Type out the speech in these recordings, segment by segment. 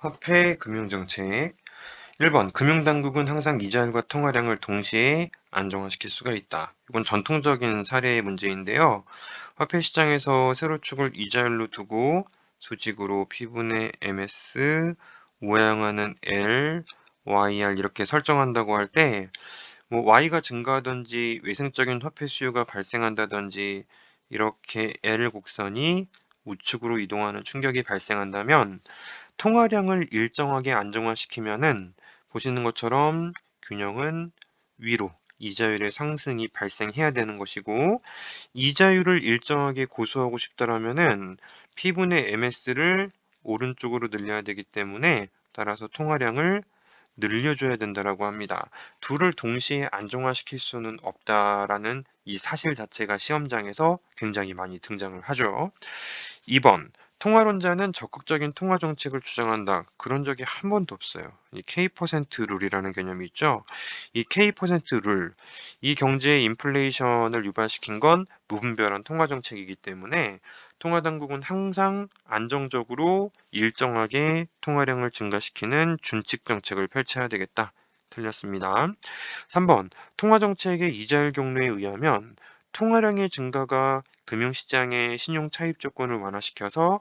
화폐 금융정책 1번 금융당국은 항상 이자율과 통화량을 동시에 안정화시킬 수가 있다. 이건 전통적인 사례의 문제인데요. 화폐 시장에서 세로축을 이자율로 두고 수직으로 P분의 MS, 우하향하는 L, YR 이렇게 설정한다고 할 때 뭐 Y가 증가하든지 외생적인 화폐 수요가 발생한다든지 이렇게 L 곡선이 우측으로 이동하는 충격이 발생한다면 통화량을 일정하게 안정화시키면은 보시는 것처럼 균형은 위로 이자율의 상승이 발생해야 되는 것이고 이자율을 일정하게 고수하고 싶다라면은 P분의 MS를 오른쪽으로 늘려야 되기 때문에 따라서 통화량을 늘려줘야 된다라고 합니다. 둘을 동시에 안정화시킬 수는 없다라는 이 사실 자체가 시험장에서 굉장히 많이 등장을 하죠. 2번 통화론자는 적극적인 통화 정책을 주장한다. 그런 적이 한 번도 없어요. 이 K% 룰이라는 개념이 있죠. 이 K% 룰, 이 경제의 인플레이션을 유발시킨 건 무분별한 통화 정책이기 때문에 통화 당국은 항상 안정적으로 일정하게 통화량을 증가시키는 준칙 정책을 펼쳐야 되겠다. 틀렸습니다. 3번 통화 정책의 이자율 경로에 의하면 통화량의 증가가 금융시장의 신용 차입 조건을 완화시켜서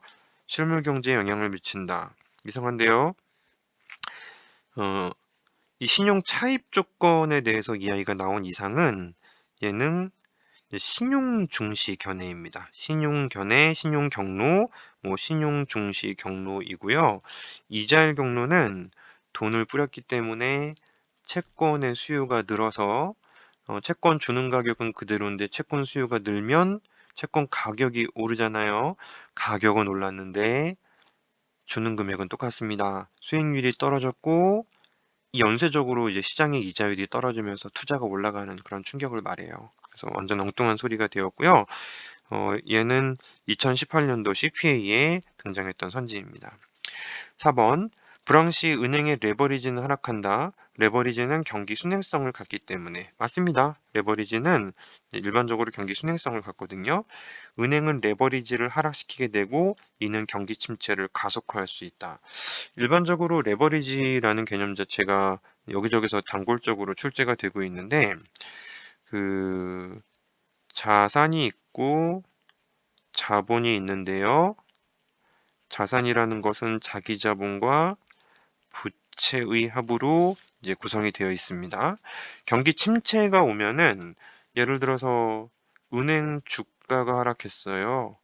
실물 경제에 영향을 미친다. 이상한데요. 어, 이 신용 차입 조건에 대해서 이야기가 나온 이상은 얘는 신용 중시 견해입니다. 신용 견해, 신용 경로, 뭐 신용 중시 경로이고요. 이자율 경로는 돈을 뿌렸기 때문에 채권의 수요가 늘어서 어, 채권 주는 가격은 그대로인데 채권 수요가 늘면 채권 가격이 오르잖아요. 가격은 올랐는데 주는 금액은 똑같습니다. 수익률이 떨어졌고 연쇄적으로 이제 시장의 이자율이 떨어지면서 투자가 올라가는 그런 충격을 말해요. 그래서 완전 엉뚱한 소리가 되었고요. 어, 얘는 2018년도 CPA에 등장했던 선지입니다. 4번 불황시 은행의 레버리지는 하락한다. 레버리지는 경기 순행성을 갖기 때문에 맞습니다. 레버리지는 일반적으로 경기 순행성을 갖거든요. 은행은 레버리지를 하락시키게 되고 이는 경기 침체를 가속화할 수 있다. 일반적으로 레버리지라는 개념 자체가 여기저기서 단골적으로 출제가 되고 있는데 그 자산이 있고 자본이 있는데요. 자산이라는 것은 자기 자본과 부채의 합으로 이제 구성이 되어 있습니다. 경기 침체가 오면은 예를 들어서 은행 주가가 하락했어요.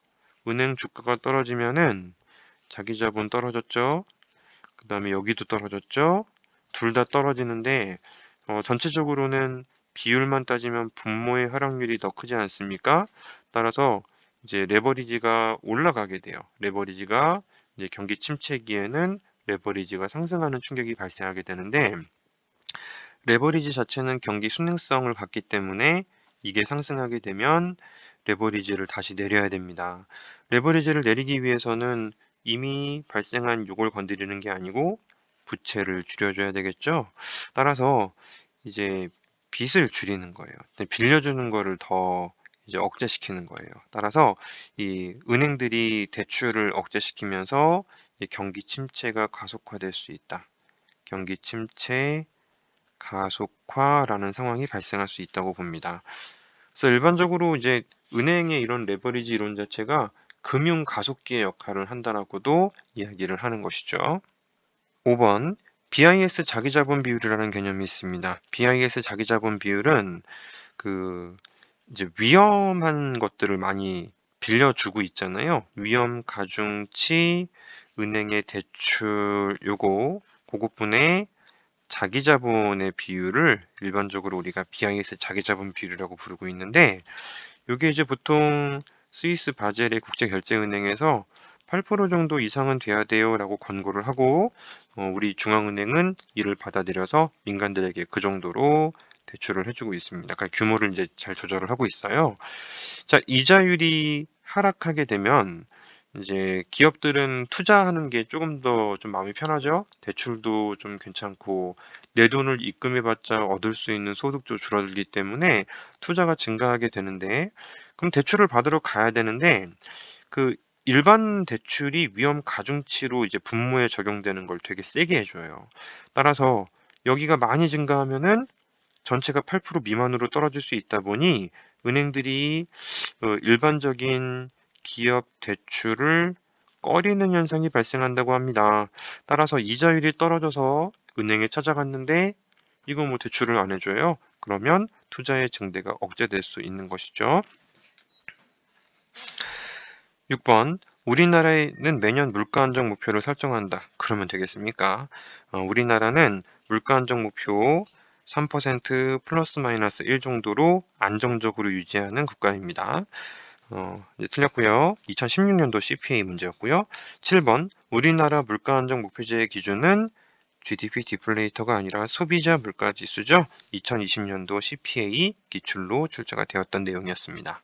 은행 주가가 떨어지면은 자기 자본 떨어졌죠. 그 다음에 여기도 떨어졌죠. 둘 다 떨어지는데 어, 전체적으로는 비율만 따지면 분모의 하락률이 더 크지 않습니까? 따라서 이제 레버리지가 올라가게 돼요. 레버리지가 이제 경기 침체기에는 레버리지가 상승하는 충격이 발생하게 되는데 레버리지 자체는 경기 순행성을 갖기 때문에 이게 상승하게 되면 레버리지를 다시 내려야 됩니다. 레버리지를 내리기 위해서는 이미 발생한 요걸 건드리는 게 아니고 부채를 줄여줘야 되겠죠. 따라서 이제 빚을 줄이는 거예요. 빌려주는 거를 더 이제 억제시키는 거예요. 따라서 이 은행들이 대출을 억제시키면서 경기 침체가 가속화될 수 있다. 경기 침체 가속화라는 상황이 발생할 수 있다고 봅니다. 그래서 일반적으로 이제 은행의 이런 레버리지 이론 자체가 금융 가속기의 역할을 한다라고도 이야기를 하는 것이죠. 5번 BIS 자기자본 비율이라는 개념이 있습니다. BIS 자기자본 비율은 그 이제 위험한 것들을 많이 빌려주고 있잖아요. 위험 가중치 은행의 대출 요거 그것분의 자기 자본의 비율을 일반적으로 우리가 BIS 자기 자본 비율이라고 부르고 있는데 이게 이제 보통 스위스 바젤의 국제결제은행에서 8% 정도 이상은 돼야 돼요라고 권고를 하고 어, 우리 중앙은행은 이를 받아들여서 민간들에게 그 정도로 대출을 해주고 있습니다. 그러니까 규모를 이제 잘 조절을 하고 있어요. 자 이자율이 하락하게 되면 이제 기업들은 투자하는 게 조금 더 좀 마음이 편하죠. 대출도 좀 괜찮고 내 돈을 입금해 봤자 얻을 수 있는 소득도 줄어들기 때문에 투자가 증가하게 되는데 그럼 대출을 받으러 가야 되는데 그 일반 대출이 위험 가중치로 이제 분모에 적용되는 걸 되게 세게 해줘요. 따라서 여기가 많이 증가하면은 전체가 8% 미만으로 떨어질 수 있다 보니 은행들이 어, 일반적인 기업 대출을 꺼리는 현상이 발생한다고 합니다. 따라서 이자율이 떨어져서 은행에 찾아갔는데 이거 뭐 대출을 안 해줘요. 그러면 투자의 증대가 억제될 수 있는 것이죠. 6번 우리나라에는 매년 물가 안정 목표를 설정한다. 그러면 되겠습니까? 어, 우리나라는 물가 안정 목표 3% 플러스 마이너스 1 정도로 안정적으로 유지하는 국가입니다. 어, 틀렸고요. 2016년도 CPA 문제였고요. 7번 우리나라 물가 안정 목표제의 기준은 GDP 디플레이터가 아니라 소비자 물가 지수죠. 2020년도 CPA 기출로 출제가 되었던 내용이었습니다.